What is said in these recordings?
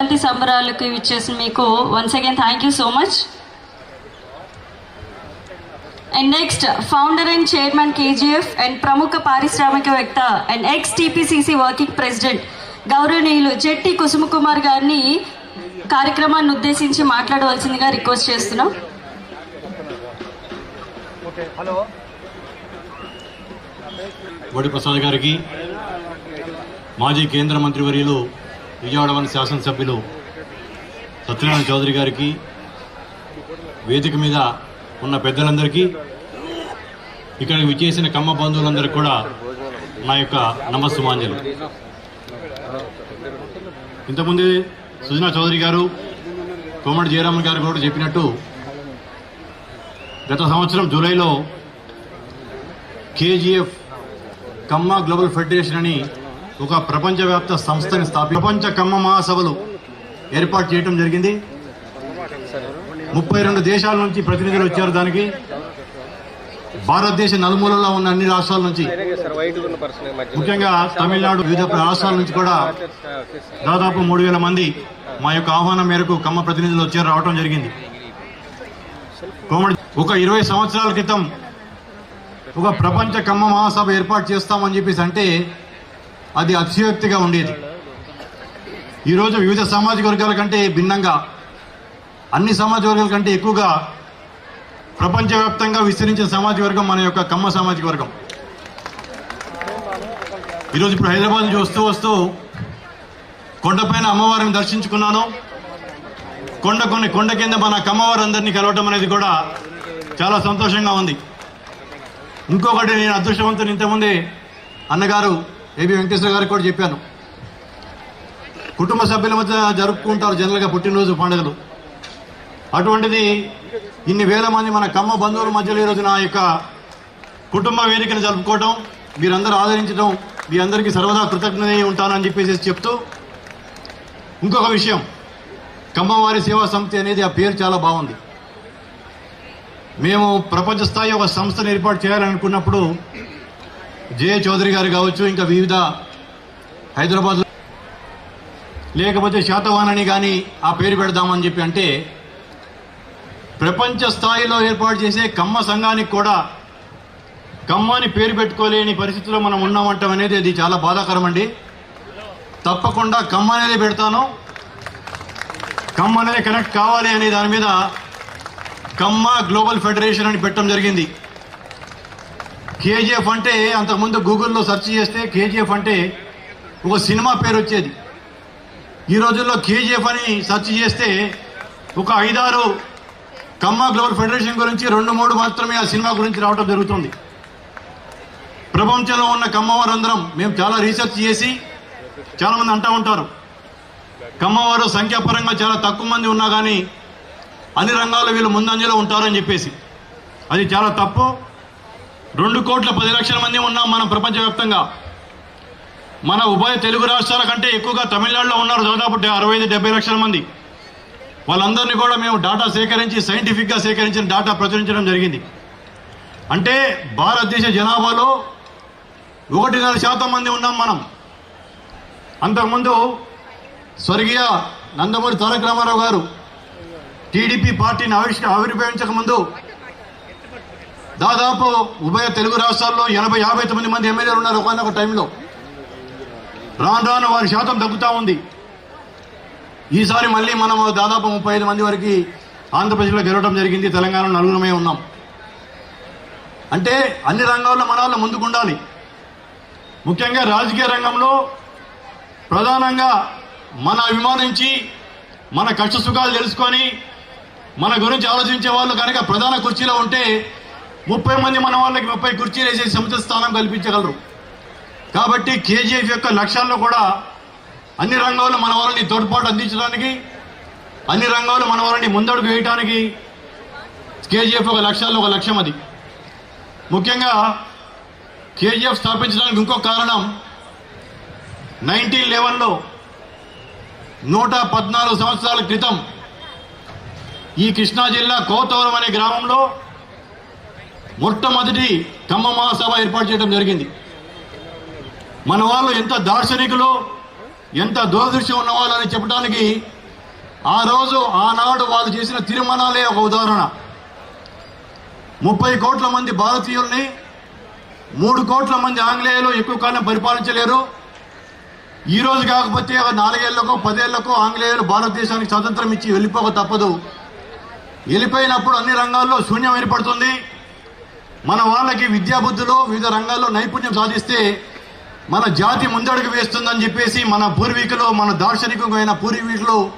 సంక్రాంతి సంబరాలకు ఇచ్చేసిన మీకు once again thank you so much and next founder and chairman KGF and ప్రముఖ పారిశ్రామికవేత్త and ex TPCC working president గౌరవనీయులు జెట్టి కుసుమకుమార్ గారిని కార్యక్రమాన్ని ఉద్దేశించి మాట్లాడవలసిందిగా రిక్వెస్ట్ చేస్తున్నాం. బోడి ప్రసాద్ గారికి మాజీ కేంద్ర మంత్రివర్యులు విజయవాడవన్ శాసనసభ్యులు సత్యనారాయణ చౌదరి గారికి వేదిక మీద ఉన్న పెద్దలందరికీ ఇక్కడ విచ్చేసిన కమ్మ బంధువులందరికీ కూడా నా యొక్క నమస్సుమాంజలు. ఇంతకుముందే సుజనా చౌదరి గారు కోమటి జయరామన్ గారు కూడా చెప్పినట్టు గత సంవత్సరం జూలైలో కేజీఎఫ్ కమ్మ గ్లోబల్ ఫెడరేషన్ అని ఒక ప్రపంచవ్యాప్త సంస్థని స్థాపి ప్రపంచ కమ్మ మహాసభలు ఏర్పాటు చేయడం జరిగింది. ముప్పై రెండు దేశాల నుంచి ప్రతినిధులు వచ్చారు దానికి. భారతదేశ నలుమూలలో ఉన్న అన్ని రాష్ట్రాల నుంచి ముఖ్యంగా తమిళనాడు వివిధ రాష్ట్రాల నుంచి కూడా దాదాపు మూడు వేల మంది మా యొక్క ఆహ్వానం మేరకు కమ్మ ప్రతినిధులు వచ్చారు రావడం జరిగింది. కోమడి ఒక ఇరవై సంవత్సరాల క్రితం ఒక ప్రపంచ కమ్మ మహాసభ ఏర్పాటు చేస్తామని చెప్పేసి అంటే అది అతిశయోక్తిగా ఉండేది. ఈరోజు వివిధ సామాజిక వర్గాల కంటే భిన్నంగా అన్ని సామాజిక వర్గాల కంటే ఎక్కువగా ప్రపంచవ్యాప్తంగా విస్తరించిన సామాజిక వర్గం మన యొక్క కమ్మ సామాజిక వర్గం. ఈరోజు ఇప్పుడు హైదరాబాద్ నుంచి వస్తూ వస్తూ కొండపైన అమ్మవారిని దర్శించుకున్నాను. కొండ కొన్ని కొండ కింద మన కమ్మవారందరినీ కలవటం అనేది కూడా చాలా సంతోషంగా ఉంది. ఇంకొకటి నేను అదృష్టవంతుని ఇంతకుముందే అన్నగారు ఏబి వెంకటేశ్వర గారికి కూడా చెప్పాను. కుటుంబ సభ్యుల మధ్య జరుపుకుంటారు జనరల్గా పుట్టినరోజు పండుగలు. అటువంటిది ఇన్ని వేల మంది మన కమ్మ బంధువుల మధ్యలో ఈరోజు నా యొక్క కుటుంబ వేదికను జరుపుకోవటం మీరందరూ ఆదరించడం మీ అందరికీ సర్వదా కృతజ్ఞత ఉంటానని చెప్పేసి చెప్తూ ఇంకొక విషయం. కమ్మవారి సేవా సమితి అనేది ఆ పేరు చాలా బాగుంది. మేము ప్రపంచ స్థాయి ఒక సంస్థను ఏర్పాటు చేయాలనుకున్నప్పుడు జే చౌదరి గారు కావచ్చు ఇంకా వివిధ హైదరాబాద్ లేకపోతే శాతవానని కానీ ఆ పేరు పెడదామని చెప్పి అంటే ప్రపంచ స్థాయిలో ఏర్పాటు చేసే కమ్మ సంఘానికి కూడా కమ్మని పేరు పెట్టుకోలేని పరిస్థితిలో మనం ఉన్నామంటాం అనేది అది చాలా బాధాకరం అండి తప్పకుండా కమ్మ అనేది పెడతాను. కమ్మ అనేది కనెక్ట్ కావాలి అనే దాని మీద కమ్మ గ్లోబల్ ఫెడరేషన్ అని పెట్టడం జరిగింది. కేజీఎఫ్ అంటే అంతకుముందు గూగుల్లో సెర్చ్ చేస్తే కేజీఎఫ్ అంటే ఒక సినిమా పేరు వచ్చేది. ఈ రోజుల్లో కేజీఎఫ్ అని సెర్చ్ చేస్తే ఒక ఐదారు కమ్మ గ్లోబల్ ఫెడరేషన్ గురించి రెండు మూడు మాత్రమే ఆ సినిమా గురించి రావడం జరుగుతుంది. ప్రపంచంలో ఉన్న కమ్మవారందరం మేము చాలా రీసెర్చ్ చేసి చాలామంది అంటూ ఉంటారు. కమ్మవారు సంఖ్యాపరంగా చాలా తక్కువ మంది ఉన్నా కానీ అన్ని రంగాల్లో వీళ్ళు ముందంజలో ఉంటారని చెప్పేసి. అది చాలా తప్పు. రెండు కోట్ల పది లక్షల మంది ఉన్నాం మనం ప్రపంచవ్యాప్తంగా. మన ఉభయ తెలుగు రాష్ట్రాల కంటే ఎక్కువగా తమిళనాడులో ఉన్నారు దాదాపు అరవై ఐదు డెబ్బై లక్షల మంది. వాళ్ళందరినీ కూడా మేము డాటా సేకరించి సైంటిఫిక్గా సేకరించిన డాటా ప్రచురించడం జరిగింది. అంటే భారతదేశ జనాభాలో ఒకటిన్నర శాతం మంది ఉన్నాం మనం. అంతకుముందు స్వర్గీయ నందమూరి తారక రామారావు గారు టీడీపీ పార్టీని ఆవిష్ ఆవిర్భవించక ముందు దాదాపు ఉభయ తెలుగు రాష్ట్రాల్లో ఎనభై యాభై తొమ్మిది మంది ఎమ్మెల్యేలు ఉన్నారు ఒకనొక టైంలో. రాను రాను వారి శాతం తగ్గుతూ ఉంది. ఈసారి మళ్ళీ మనం దాదాపు ముప్పై ఐదు మంది వరకు ఆంధ్రప్రదేశ్లో గెలవడం జరిగింది తెలంగాణ నలుగురమే ఉన్నాం. అంటే అన్ని రంగాల్లో మన వాళ్ళు ముందుకు ఉండాలి. ముఖ్యంగా రాజకీయ రంగంలో ప్రధానంగా మన అభిమానించి మన కష్ట సుఖాలు తెలుసుకొని మన గురించి ఆలోచించే వాళ్ళు కనుక ప్రధాన కుర్చీలో ఉంటే ముప్పై మంది మన వాళ్ళకి ముప్పై కుర్చీలు వేసే సముచిత స్థానం కల్పించగలరు. కాబట్టి కేజీఎఫ్ యొక్క లక్ష్యాల్లో కూడా అన్ని రంగాల్లో మన వాళ్ళని తోడ్పాటు అందించడానికి అన్ని రంగాల్లో మన వాళ్ళని ముందడుగు వేయడానికి కేజీఎఫ్ ఒక లక్ష్యాల్లో ఒక లక్ష్యం అది. ముఖ్యంగా కేజీఎఫ్ స్థాపించడానికి ఇంకో కారణం నైన్టీన్ లెవెన్లో నూట పద్నాలుగు సంవత్సరాల క్రితం ఈ కృష్ణా జిల్లా కోతవరం అనే గ్రామంలో మొట్టమొదటి కమ్మ మహాసభ ఏర్పాటు చేయడం జరిగింది. మన వాళ్ళు ఎంత దార్శనికులు ఎంత దూరదృష్టి ఉన్న అని చెప్పడానికి ఆ రోజు ఆనాడు వాళ్ళు చేసిన తీర్మానాలే ఒక ఉదాహరణ. ముప్పై కోట్ల మంది భారతీయుల్ని మూడు కోట్ల మంది ఆంగ్లేయులు ఎక్కువ కాలం పరిపాలించలేరు. ఈ రోజు కాకపోతే ఒక నాలుగేళ్ళకో పదేళ్ళకో ఆంగ్లేయులు భారతదేశానికి స్వతంత్రం ఇచ్చి వెళ్ళిపోక తప్పదు. వెళ్ళిపోయినప్పుడు అన్ని రంగాల్లో శూన్యం ఏర్పడుతుంది. మన వాళ్ళకి విద్యాబుద్ధులు వివిధ రంగాల్లో నైపుణ్యం సాధిస్తే మన జాతి ముందడుగు వేస్తుందని చెప్పేసి మన పూర్వీకులు మన దార్శనికమైన పూర్వీకులు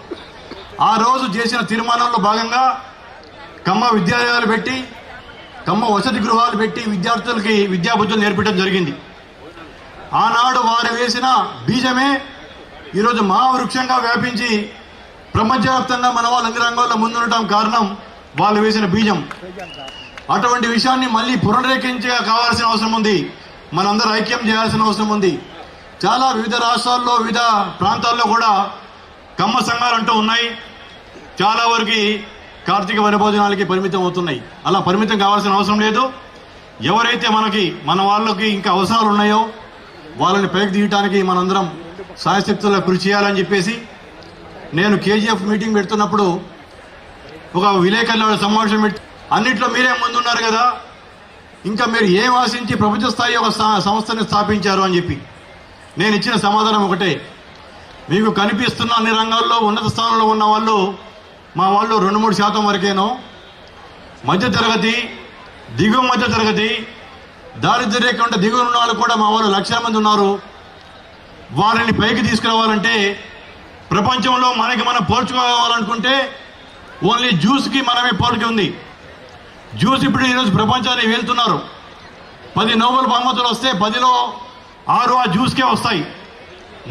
ఆ రోజు చేసిన తీర్మానంలో భాగంగా కమ్మ విద్యాలయాలు పెట్టి కమ్మ వసతి గృహాలు పెట్టి విద్యార్థులకి విద్యాబుద్ధులు నేర్పించడం జరిగింది. ఆనాడు వారు వేసిన బీజమే ఈరోజు మహావృక్షంగా వ్యాపించి ప్రపంచవ్యాప్తంగా మన వాళ్ళు అన్ని రంగాల్లో ముందుండటం కారణం వాళ్ళు వేసిన బీజం. అటువంటి విషయాన్ని మళ్ళీ పునరేకించగా కావాల్సిన అవసరం ఉంది. మనందరూ ఐక్యం చేయాల్సిన అవసరం ఉంది. చాలా వివిధ రాష్ట్రాల్లో వివిధ ప్రాంతాల్లో కూడా కమ్మ సంఘాలు అంటూ ఉన్నాయి. చాలా వరకు కార్తీక వనభోజనాలకి పరిమితం అవుతున్నాయి. అలా పరిమితం కావాల్సిన అవసరం లేదు. ఎవరైతే మనకి మన వాళ్ళకి ఇంకా అవసరాలు ఉన్నాయో వాళ్ళని పైకి తీయటానికి మనందరం సాయశక్తుల్లో కృషి చేయాలని చెప్పేసి నేను కేజీఎఫ్ మీటింగ్ పెడుతున్నప్పుడు ఒక విలేకరుల సమావేశం పెట్టి అన్నిట్లో మీరే ముందున్నారు కదా. ఇంకా మీరు ఏం ఆశించి ప్రపంచ స్థాయి ఒక సంస్థని స్థాపించారు అని చెప్పి. నేను ఇచ్చిన సమాధానం ఒకటే. మీకు కనిపిస్తున్న అన్ని రంగాల్లో ఉన్నత స్థానంలో ఉన్న వాళ్ళు మా వాళ్ళు రెండు మూడు శాతం వరకేనో. మధ్య తరగతి దిగువ మధ్య తరగతి దారిద్ర్య రేఖ ఉంటే దిగువ ఉన్న వాళ్ళు కూడా మా వాళ్ళు లక్షల మంది ఉన్నారు. వారిని పైకి తీసుకురావాలంటే ప్రపంచంలో మనకి మనం పోల్చుకోవాలనుకుంటే ఓన్లీ జ్యూస్కి మనమే పోలిక ఉంది. జ్యూస్ ఇప్పుడు ఈరోజు ప్రపంచాన్ని వెళ్తున్నారు. పది నోబెల్ బహుమతులు వస్తే పదిలో ఆరు ఆ జ్యూస్కే వస్తాయి.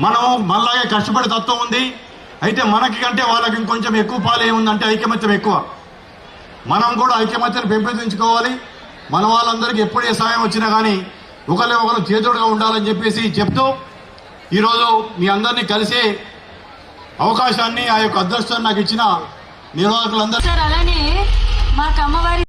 మనం మనలాగే కష్టపడే తత్వం ఉంది. అయితే మనకి కంటే వాళ్ళకి ఇంకొంచెం ఎక్కువ పాలు ఏముందంటే ఐకమత్యం ఎక్కువ. మనం కూడా ఐకమత్యాన్ని పెంపొందించుకోవాలి. మన వాళ్ళందరికీ ఎప్పుడు ఏ సాయం వచ్చినా కానీ ఒకరి ఒకరు చేతుడుగా ఉండాలని చెప్పేసి చెప్తూ ఈరోజు మీ అందరినీ కలిసే అవకాశాన్ని ఆ యొక్క అదృష్టాన్ని నాకు ఇచ్చిన నిర్వాహకులందరూ అలానే మా అమ్మవారి